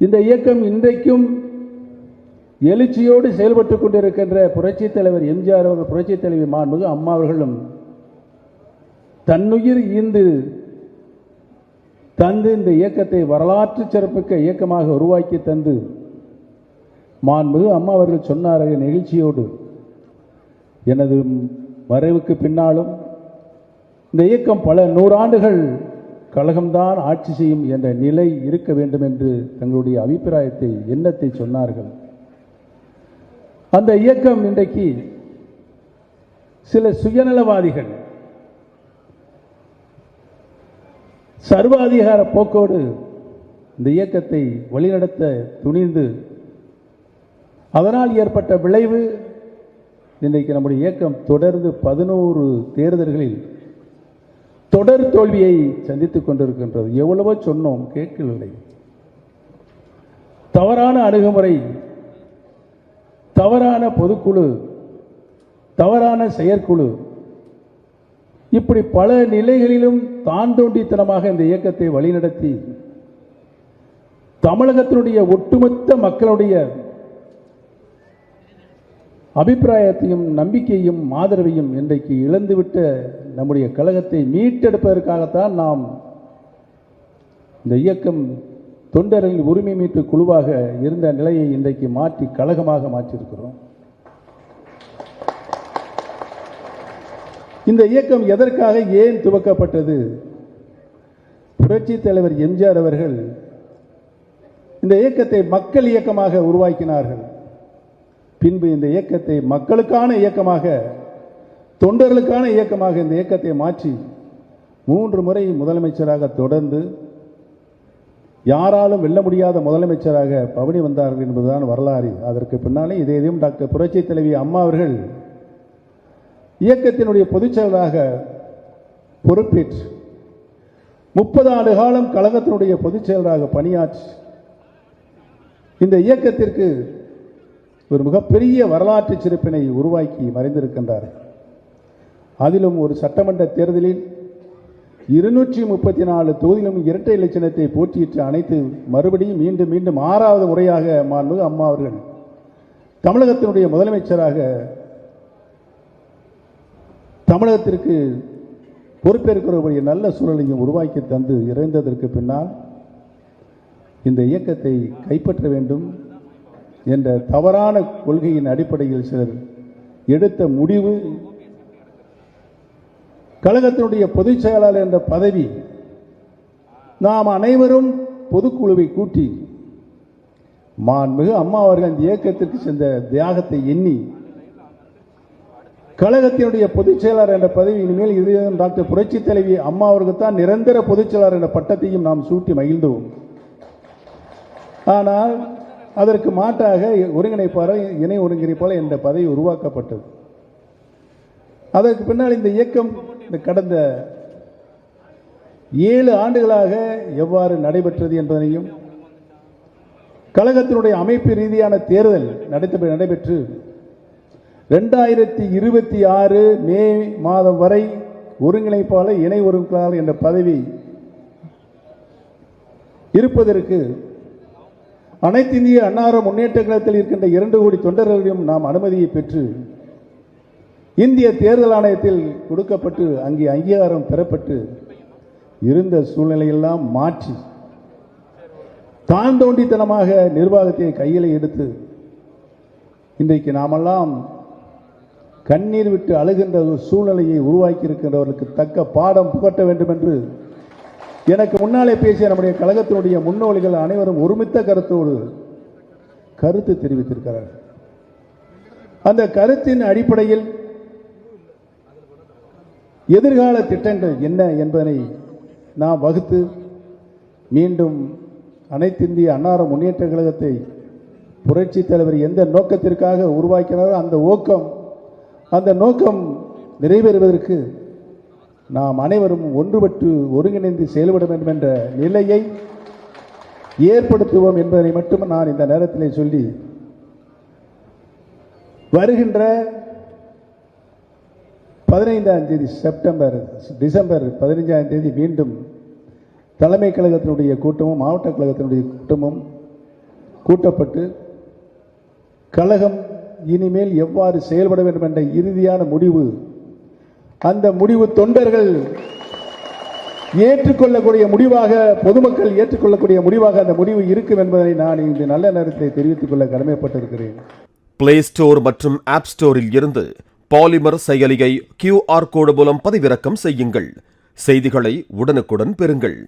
இந்த இயக்கம் இன்றைக்கும் எழுச்சியோடு செயல்பட்டு கொண்டிருக்கின்ற புரட்சித் தலைவர் எம்ஜிஆர் அவர்கள் புரட்சித் தலைவி மாண்புமிகு அம்மா அவர்களும் தன்னுயிர் ஈந்து தந்து இந்த இயக்கத்தை வரலாற்று சிறப்புக்க இயக்கமாக உருவாக்கி தந்து மாண்புமிகு அம்மா அவர்கள் சொன்னார்கள் நெகிழ்ச்சியோடு எனது மறைவுக்கு பின்னாலும் இந்த இயக்கம் பல நூறாண்டுகள் கழகம்தான் ஆட்சி செய்யும் என்ற நிலை இருக்க வேண்டும் என்று தங்களுடைய அபிப்பிராயத்தை எண்ணத்தை சொன்னார்கள். அந்த இயக்கம் இன்றைக்கு சில சுயநலவாதிகள் சர்வாதிகார போக்கோடு இந்த இயக்கத்தை வழிநடத்த துணிந்து அதனால் ஏற்பட்ட விளைவு இன்றைக்கு நம்முடைய இயக்கம் தொடர்ந்து பதினோரு தேர்தல்களில் தொடர் தோல்வியை சந்தித்துக் கொண்டிருக்கின்றது. எவ்வளவோ சொன்னோம் கேட்கவில்லை. தவறான அணுகுமுறை தவறான பொதுக்குழு தவறான செயற்குழு இப்படி பல நிலைகளிலும் தான் தோண்டித்தனமாக இந்த இயக்கத்தை வழிநடத்தி தமிழகத்தினுடைய ஒட்டுமொத்த மக்களுடைய அபிப்பிராயத்தையும் நம்பிக்கையும் ஆதரவையும் இன்றைக்கு இழந்துவிட்ட நம்முடைய கழகத்தை மீட்டெடுப்பதற்காகத்தான் நாம் இந்த இயக்கம் தொண்டர்களின் உரிமை மீட்பு குழுவாக இருந்த நிலையை இன்றைக்கு மாற்றி கழகமாக மாற்றியிருக்கிறோம். இந்த இயக்கம் எதற்காக ஏன் துவக்கப்பட்டது? புரட்சி தலைவர் எம்ஜிஆர் அவர்கள் இந்த இயக்கத்தை மக்கள் இயக்கமாக உருவாக்கினார்கள். பின்பு இந்த இயக்கத்தை மக்களுக்கான இயக்கமாக தொண்டர்களுக்கான இயக்கமாக இந்த இயக்கத்தை மாற்றி மூன்று முறை முதலமைச்சராக தொடர்ந்து யாராலும் வெல்ல முடியாத முதலமைச்சராக பவனி வந்தார்கள் என்பதுதான் வரலாறு. அதற்கு பின்னாலே இதையும் டாக்டர் புரட்சி தலைவி அம்மா அவர்கள் இயக்கத்தினுடைய பொதுச்செயலராக பொறுப்பேற்று முப்பது ஆண்டு காலம் கழகத்தினுடைய பொதுச் செயலராக பணியாற்றி இந்த இயக்கத்திற்கு ஒரு மிகப்பெரிய வரலாற்று சிறப்பினை உருவாக்கி மறைந்திருக்கின்றார். அதிலும் ஒரு சட்டமன்ற தேர்தலில் இருநூற்றி முப்பத்தி நாலு தொகுதியிலும் இரட்டை இலட்சணத்தை போட்டியிட்டு அனைத்து மறுபடியும் மீண்டும் மீண்டும் ஆறாவது முறையாக மாண்புமிகு அம்மா அவர்கள் தமிழகத்தினுடைய முதலமைச்சராக தமிழகத்திற்கு பொறுப்பேற்கக்கூடிய நல்ல சூழலையும் உருவாக்கி தந்து இறைந்ததற்கு பின்னால் இந்த இயக்கத்தை கைப்பற்ற வேண்டும். என்ற தவறான கொள்கையின் அடிப்படையில் சிலர் எடுத்த முடிவு கழகத்தினுடைய பொதுச் செயலாளர் என்ற பதவி நாம் அனைவரும் பொதுக்குழுவை கூட்டி மாண்புமிகு அம்மா அவர்கள் இந்த இயக்கத்திற்கு சென்ற தியாகத்தை எண்ணி கழகத்தினுடைய பொதுச் செயலாளர் என்ற பதவி இனிமேல் இது டாக்டர் புரட்சி தலைவி அம்மா தான் நிரந்தர பொதுச் செயலாளர் என்ற பட்டத்தையும் நாம் சூட்டி மகிழ்ந்தோம். ஆனால் அதற்கு மாற்றாக ஒருங்கிணைப்பாளர் இணை ஒருங்கிணைப்பாளர் என்ற பதவி உருவாக்கப்பட்டது. அதற்கு பின்னால் இந்த இயக்கம் இந்த கடந்த ஏழு ஆண்டுகளாக எவ்வாறு நடைபெற்றது என்பதனையும் கழகத்தினுடைய அமைப்பு ரீதியான தேர்தல் நடைபெற்று நடைபெற்று ரெண்டாயிரத்தி இருபத்தி ஆறு மே மாதம் வரை ஒருங்கிணைப்பாளர் இணை ஒருங்கிணைப்பாளர் என்ற பதவி இருப்பதற்கு அனைத்து இந்திய அன்னார முன்னேற்ற கழகத்தில் இருக்கின்ற இரண்டு கோடி தொண்டர்களையும் நாம் அனுமதியை பெற்று இந்திய தேர்தல் ஆணையத்தில் கொடுக்கப்பட்டு அங்கே அங்கீகாரம் பெறப்பட்டு இருந்த சூழ்நிலையெல்லாம் மாற்றி தான் தோண்டித்தனமாக நிர்வாகத்தை கையில் எடுத்து இன்றைக்கு நாமெல்லாம் கண்ணீர் விட்டு அழுகின்ற ஒரு சூழ்நிலையை உருவாக்கி இருக்கின்றவர்களுக்கு தக்க பாடம் புகட்ட வேண்டும் என்று எனக்கு முன்னாலே பேசிய நம்முடைய கழகத்தினுடைய முன்னோடிகள் அனைவரும் ஒருமித்த கருத்தோடு கருத்து தெரிவித்திருக்கிறார்கள் அந்த கருத்தின் அடிப்படையில் எதிர்கால திட்டங்கள் என்ன என்பதனை நாம் வகுத்து மீண்டும் அனைத்திந்திய அன்னார முன்னேற்ற கழகத்தை புரட்சி தலைவர் எந்த நோக்கத்திற்காக உருவாக்கினாரோ அந்த ஊக்கம் அந்த நோக்கம் நிறைவேறுவதற்கு நாம் அனைவரும் ஒன்றுபட்டு ஒருங்கிணைந்து செயல்பட வேண்டும் என்ற நிலையை ஏற்படுத்துவோம் என்பதை மட்டும் நான் இந்த நேரத்திலே சொல்லி வருகின்ற பதினைந்தாம் தேதி செப்டம்பர் டிசம்பர் பதினைஞ்சாம் தேதி மீண்டும் தலைமை கழகத்தினுடைய கூட்டமும் மாவட்ட கழகத்தினுடைய கூட்டமும் கூட்டப்பட்டு கழகம் இனிமேல் எவ்வாறு செயல்பட வேண்டும் என்ற இறுதியான முடிவு அந்த முடிவு தொண்டர்கள் ஏற்றுக்கொள்ளக்கூடிய முடிவாக பொதுமக்கள் ஏற்றுக்கொள்ளக்கூடிய முடிவாக அந்த முடிவு இருக்கும் என்பதை நான் இந்த நல்ல நேரத்தை தெரிவித்துக் கொள்ள கடமைப்பட்டிருக்கிறேன். பிளே ஸ்டோர் மற்றும் ஆப் ஸ்டோரில் இருந்து பாலிமர் செயலியை கியூஆர் கோடு மூலம் பதிவிறக்கம் செய்யுங்கள். செய்திகளை உடனுக்குடன் பெறுங்கள்.